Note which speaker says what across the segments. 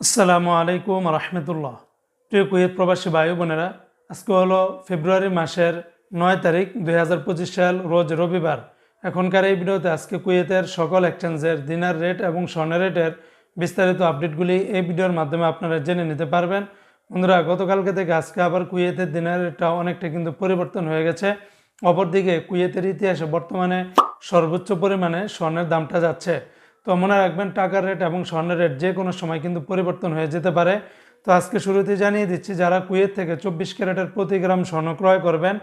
Speaker 1: আসসালামু আলাইকুম রহমতুল্লাহ। প্রিয় কুয়েত প্রবাসী ভাই বোনেরা, আজকে হলো ফেব্রুয়ারি মাসের নয় তারিখ দুই হাজার পঁচিশ সাল, রোজ রবিবার। এখনকার এই ভিডিওতে আজকে কুয়েতের সকল এক্সচেঞ্জের দিনার রেট এবং স্বর্ণের রেটের বিস্তারিত আপডেটগুলি এই ভিডিওর মাধ্যমে আপনারা জেনে নিতে পারবেন। বন্ধুরা, গতকালকে থেকে আজকে আবার কুয়েতের দিনার রেটটা অনেকটা কিন্তু পরিবর্তন হয়ে গেছে। অপরদিকে কুয়েতের ইতিহাসে বর্তমানে সর্বোচ্চ পরিমাণে স্বর্ণের দামটা যাচ্ছে। তো মনে রাখবেন টাকার রেট এবং স্বর্ণের রেট যে কোনো সময় কিন্তু পরিবর্তন হয়ে যেতে পারে। তো আজকে শুরুতে জানিয়ে দিচ্ছি, যারা কুয়েত থেকে চব্বিশ ক্যারেটের প্রতি গ্রাম স্বর্ণ ক্রয় করবেন,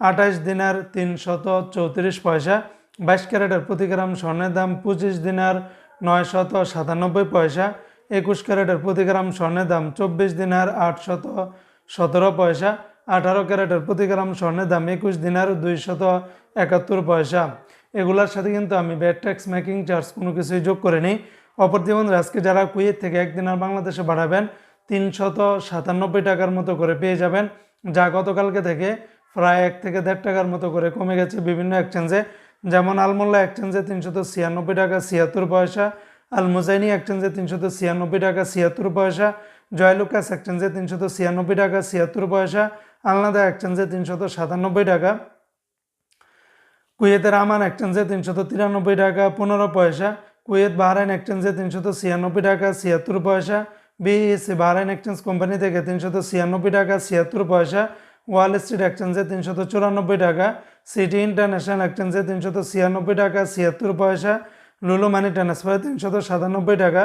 Speaker 1: আঠাশ দিনার তিনশত চৌত্রিশ পয়সা, বাইশ ক্যারেটের প্রতি গ্রাম স্বর্ণের দাম পঁচিশ দিনার নয়শত সাতানব্বই পয়সা, একুশ ক্যারেটের প্রতি গ্রাম স্বর্ণের দাম চব্বিশ দিনার আটশত সতেরো পয়সা, আঠারো ক্যারেটের প্রতি গ্রাম স্বর্ণের দাম একুশ দিনার দুইশত একাত্তর পয়সা। এগুলোর সাথে কিন্তু আমি ব্যাট ট্যাক্স মেকিং চার্জ কোনো কিছুই যোগ করে নিই। অপরদি বন্ধুরা, আজকে যারা কুয়েত থেকে একদিন আর বাংলাদেশে বাড়াবেন, তিনশত সাতানব্বই টাকার মতো করে পেয়ে যাবেন, যা গতকালকে থেকে প্রায় এক থেকে দেড় টাকার মতো করে কমে গেছে বিভিন্ন এক্সচেঞ্জে যেমন আলমোল্লা এক্সচেঞ্জে তিনশত ছিয়ানব্বই টাকা, ছিয়াত্তর পয়সা। আল মুজাইনি এক্সচেঞ্জে তিনশত ছিয়ানব্বই টাকা, ছিয়াত্তর পয়সা। জয়লুকাস এক্সচেঞ্জে তিনশত ছিয়ানব্বই টাকা, ছিয়াত্তর পয়সা। আলনাদা এক্সচেঞ্জে তিনশত সাতানব্বই টাকা। কুয়েতের আমান এক্সচেঞ্জে তিনশত তিরানব্বই টাকা, পনেরো পয়সা। কুয়েত বাহরাইন এক্সচেঞ্জে তিনশত ছিয়ানব্বই টাকা, ছিয়াত্তর পয়সা। বিএসসি বাহরাইন এক্সচেঞ্জ কোম্পানি থেকে তিনশত ছিয়ানব্বই টাকা, ছিয়াত্তর পয়সা। ওয়াল স্ট্রিট এক্সচেঞ্জে তিনশত চুরানব্বই টাকা। সিটি ইন্টারন্যাশনাল এক্সচেঞ্জে তিনশত ছিয়ানব্বই টাকা, ছিয়াত্তর পয়সা। লুলু মানি ট্রান্সফারে তিনশত সাতানব্বই টাকা।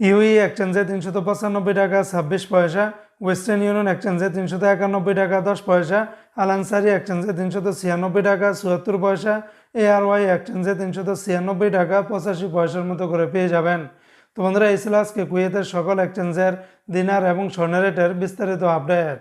Speaker 1: ইউই এক্সচেঞ্জে তিনশত পঁচানব্বই টাকা, ছাব্বিশ পয়সা। ওয়েস্টার্ন ইউনিয়ন এক্সচেঞ্জে তিনশত একানব্বই টাকা, দশ পয়সা। আলানসারি এক্সচেঞ্জে তিনশত ছিয়ানব্বই টাকা, চুয়াত্তর পয়সা। এআরওয়াই এক্সচেঞ্জে তিনশত ছিয়ানব্বই টাকা, পঁচাশি পয়সার মতো করে পেয়ে যাবেন। তো বন্ধুরা, এই ছিল আজকে কুয়েতের সকল এক্সচেঞ্জের দিনার এবং স্বর্ণের রেটের বিস্তারিত আপডেট।